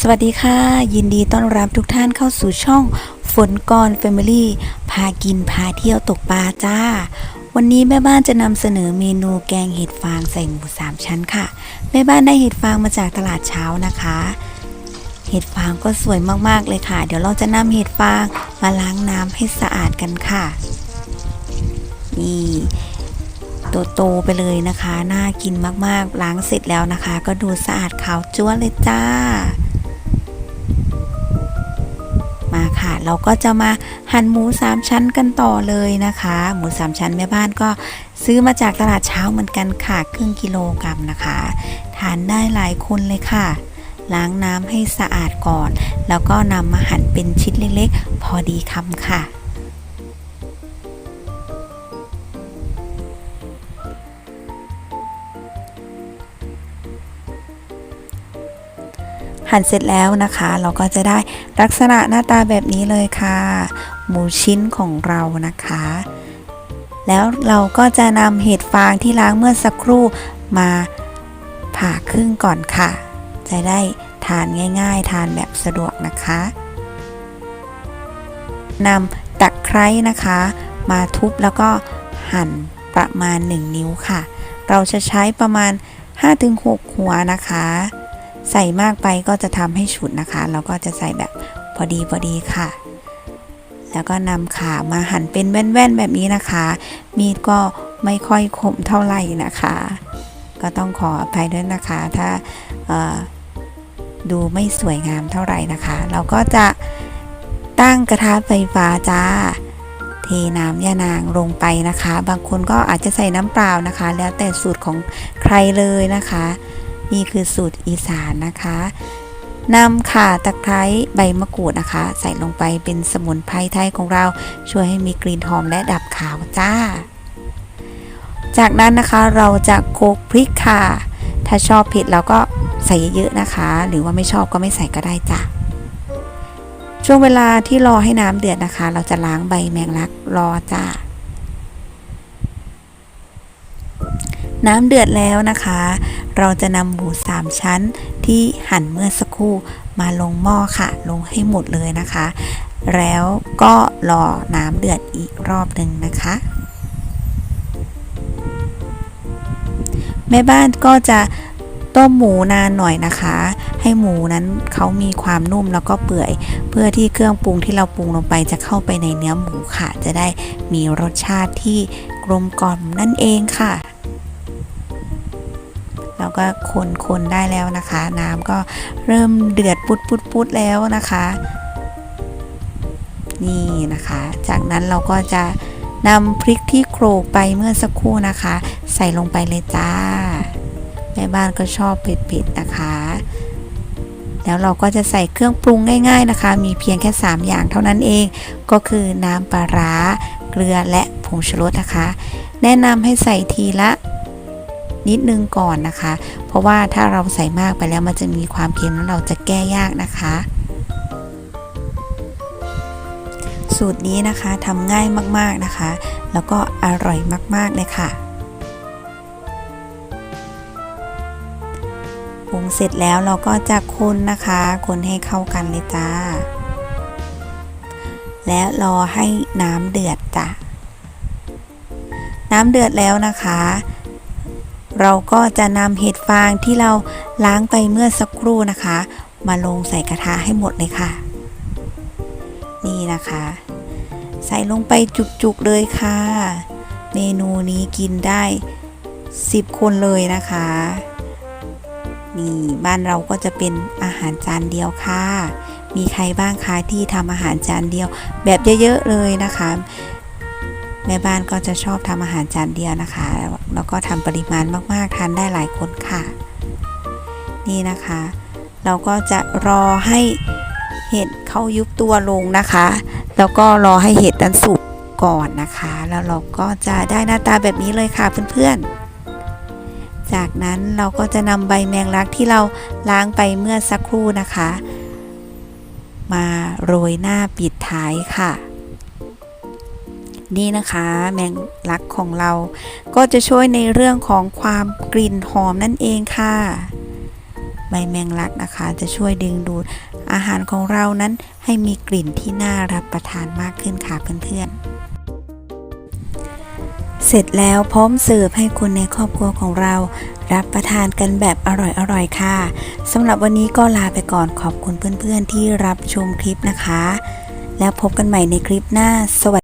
สวัสดีค่ะ ยินดีต้อนรับทุกท่านเข้าสู่ช่องฝนกร Family พากินพาเที่ยวตกปลาจ้า วันนี้แม่บ้านจะนำเสนอเมนูแกงเห็ดฟางใส่หมูสามชั้นค่ะ แม่บ้านได้เห็ดฟางมาจากตลาดเช้านะคะ เห็ดฟางก็สวยมากๆเลยค่ะ เดี๋ยวเราจะนำเห็ดฟางมาล้างน้ำให้สะอาดกันค่ะนี่โตๆไปเลยนะคะ น่ากินมากๆ ล้างเสร็จแล้วนะคะ ก็ดูสะอาดขาวจ้วนเลยจ้า มาค่ะ เราก็จะมาหั่นหมูสามชั้นกันต่อเลยนะคะ หมูสามชั้นแม่บ้านก็ซื้อมาจากตลาดเช้าเหมือนกันค่ะครึ่งกิโลกรัมนะคะ ทานได้หลายคนเลยค่ะล้างน้ำให้สะอาดก่อน แล้วก็นำมาหั่นเป็นชิ้นเล็กๆ พอดีคำค่ะ หั่นเสร็จแล้วนะคะ เราก็จะได้ลักษณะหน้าตาแบบนี้เลยค่ะ หมูชิ้นของเรานะคะ แล้วเราก็จะนำเห็ดฟางที่ล้างเมื่อสักครู่มาผ่าครึ่งก่อนค่ะ จะได้ทานง่ายๆ ทานแบบสะดวกนะคะนำตะไคร้นะคะ มาทุบแล้วก็หั่นประมาณ 1 นิ้วค่ะ เราจะใช้ประมาณ 5-6 หัวนะคะ ใส่มากไปก็จะทำให้ฉุนนะคะ เราก็จะใส่แบบพอดีพอดีค่ะ แล้วก็นำขามาหั่นเป็นแว่นๆแบบนี้นะคะ มีดก็ไม่ค่อยคมเท่าไหร่นะคะ ก็ต้องขออภัยด้วยนะคะ ถ้าดูไม่สวยงามเท่าไหร่นะคะ เราก็จะตั้งกระทะไฟฟ้าจ้า เทน้ำยานางลงไปนะคะ บางคนก็อาจจะใส่น้ำเปล่านะคะ แล้วแต่สูตรของใครเลยนะคะ นี่คือสูตรอีสานนะคะนำข่าตะไคร้ใบมะกรูดนะคะ ใส่ลงไปเป็นสมุนไพรไทยของเรา ช่วยให้มีกลิ่นหอมและดับขาวจ้า จากนั้นนะคะเราจะโคลกพริกค่ะ ถ้าชอบเผ็ดเราก็ใส่เยอะๆนะคะ หรือว่าไม่ชอบก็ไม่ใส่ก็ได้จ้ะช่วงเวลาที่รอให้น้ำเดือดนะคะ เราจะล้างใบแมงลักรอจ้า น้ำเดือดแล้วนะคะ เราจะนำหมูสามชั้นที่หั่นเมื่อสักครู่มาลงหม้อค่ะ ลงให้หมดเลยนะคะ แล้วก็รอน้ำเดือดอีกรอบหนึ่งนะคะ แม่บ้านก็จะต้มหมูนานหน่อยนะคะ ให้หมูนั้นเขามีความนุ่มแล้วก็เปื่อย เพื่อที่เครื่องปรุงที่เราปรุงลงไปจะเข้าไปในเนื้อหมูค่ะ จะได้มีรสชาติที่กลมกล่อมนั่นเองค่ะ เราก็คนคนได้แล้วนะคะ น้ำก็เริ่มเดือดปุดปุดปุดแล้วนะคะ นี่นะคะ จากนั้นเราก็จะนำพริกที่โขลกไปเมื่อสักครู่นะคะ ใส่ลงไปเลยจ้าแม่บ้านก็ชอบเผ็ดๆนะคะ แล้วเราก็จะใส่เครื่องปรุงง่าย ๆนะคะ มีเพียงแค่ 3 อย่างเท่านั้นเอง ก็คือน้ำปลาร้า เกลือและผงชูรสนะคะ แนะนำให้ใส่ทีละ นิดนึงก่อนนะคะ เพราะว่าถ้าเราใส่มากไปแล้วมันจะมีความเค็มแล้วเราจะแก้ยากนะคะ สูตรนี้นะคะทำง่ายมากๆนะคะ แล้วก็อร่อยมากๆเลยค่ะปรุงเสร็จแล้วเราก็จะคนนะคะ คนให้เข้ากันเลยจ้า และรอให้น้ำเดือดจ้ะน้ำเดือดแล้วนะคะ เราก็จะนำเห็ดฟางที่เราล้างไปเมื่อสักครู่นะคะ มาลงใส่กระทะให้หมดเลยค่ะ นี่นะคะ ใส่ลงไปจุกๆเลยค่ะ เมนูนี้กินได้ 10 คนเลยนะคะ นี่บ้านเราก็จะเป็นอาหารจานเดียวค่ะ มีใครบ้างคะที่ทำอาหารจานเดียวแบบเยอะๆเลยนะคะ แม่บ้านก็จะชอบทำอาหารจานเดียวนะคะ แล้วก็ทำปริมาณมากๆทานได้หลายคนค่ะ นี่นะคะ เราก็จะรอให้เห็ดเขายุบตัวลงนะคะ แล้วก็รอให้เห็ดนั้นสุกก่อนนะคะ แล้วเราก็จะได้หน้าตาแบบนี้เลยค่ะเพื่อนๆ จากนั้นเราก็จะนำใบแมงลักที่เราล้างไปเมื่อสักครู่นะคะ มาโรยหน้าปิดท้ายค่ะ นี่นะคะ แมงลักของเรา ก็จะช่วยในเรื่องของความกลิ่นหอมนั่นเองค่ะ ใบแมงลักนะคะ จะช่วยดึงดูดอาหารของเรานั้นให้มีกลิ่นที่น่ารับประทานมากขึ้นค่ะเพื่อนๆ เสร็จแล้วพร้อมเสิร์ฟให้คนในครอบครัวของเรา รับประทานกันแบบอร่อยๆค่ะสำหรับวันนี้ก็ลาไปก่อนขอบคุณเพื่อนๆที่รับชมคลิปนะคะ แล้วพบกันใหม่ในคลิปหน้าสวัสดี